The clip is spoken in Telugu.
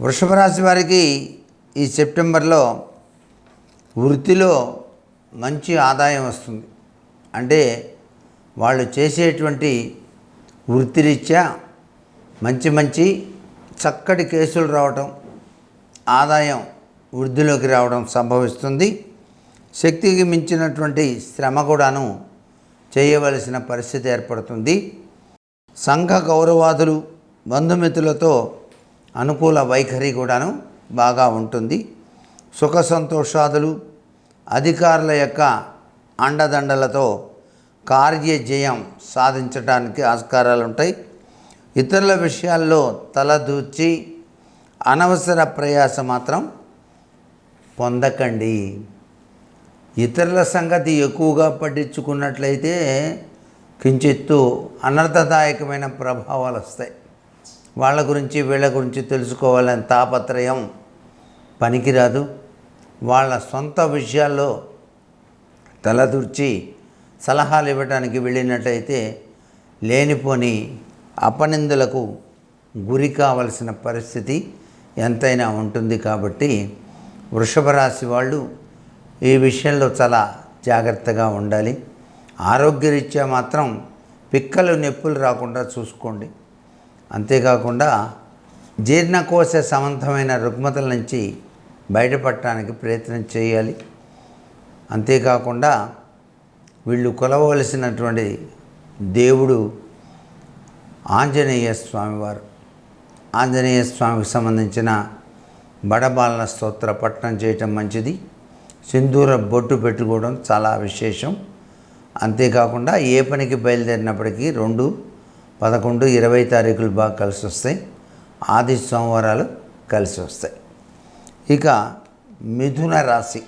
వృషభ రాశి వారికి ఈ సెప్టెంబర్లో వృత్తిలో మంచి ఆదాయం వస్తుంది. అంటే వాళ్ళు చేసేటువంటి వృత్తిరీత్యా మంచి మంచి చక్కటి కేసులు రావటం ఆదాయం వృద్ధిలోకి రావడం సంభవిస్తుంది. శక్తికి మించినటువంటి శ్రమ కూడాను చేయవలసిన పరిస్థితి ఏర్పడుతుంది. సంఘ గౌరవాదులు బంధుమిత్రులతో అనుకూల వైఖరి కూడాను బాగా ఉంటుంది. సుఖ సంతోషాదులు అధికారుల యొక్క అండదండలతో కార్యజయం సాధించడానికి ఆస్కారాలు ఉంటాయి. ఇతరుల విషయాల్లో తలదూర్చి అనవసర ప్రయాస మాత్రం పొందకండి. ఇతరుల సంగతి ఎక్కువగా పట్టించుకున్నట్లయితే కించిత్తు అనర్థదాయకమైన ప్రభావాలు వస్తాయి. వాళ్ళ గురించి వీళ్ళ గురించి తెలుసుకోవాలని తాపత్రయం పనికిరాదు. వాళ్ళ సొంత విషయాల్లో తలదూర్చి సలహాలు ఇవ్వడానికి వెళ్ళినట్టయితే లేనిపోని అపనిందులకు గురి కావలసిన పరిస్థితి ఎంతైనా ఉంటుంది కాబట్టి వృషభ రాశి వాళ్ళు ఈ విషయంలో చాలా జాగ్రత్తగా ఉండాలి. ఆరోగ్యరీత్యా మాత్రం పిక్కలు నొప్పులు రాకుండా చూసుకోండి. అంతేకాకుండా జీర్ణకోశ సమంతమైన రుగ్మతల నుంచి బయటపడటానికి ప్రయత్నం చేయాలి. అంతేకాకుండా వీళ్ళు కొలవలసినటువంటి దేవుడు ఆంజనేయ స్వామివారు. ఆంజనేయ స్వామికి సంబంధించిన బడబాలన స్తోత్ర పట్టణం చేయటం మంచిది. సింధూర బొట్టు పెట్టుకోవడం చాలా విశేషం. అంతేకాకుండా ఏ పనికి బయలుదేరినప్పటికీ రెండు పదకొండు ఇరవై తారీఖులు బాగా కలిసి వస్తాయి. ఆది సోమవారాలు కలిసి వస్తాయి. ఇక మిథున రాశి.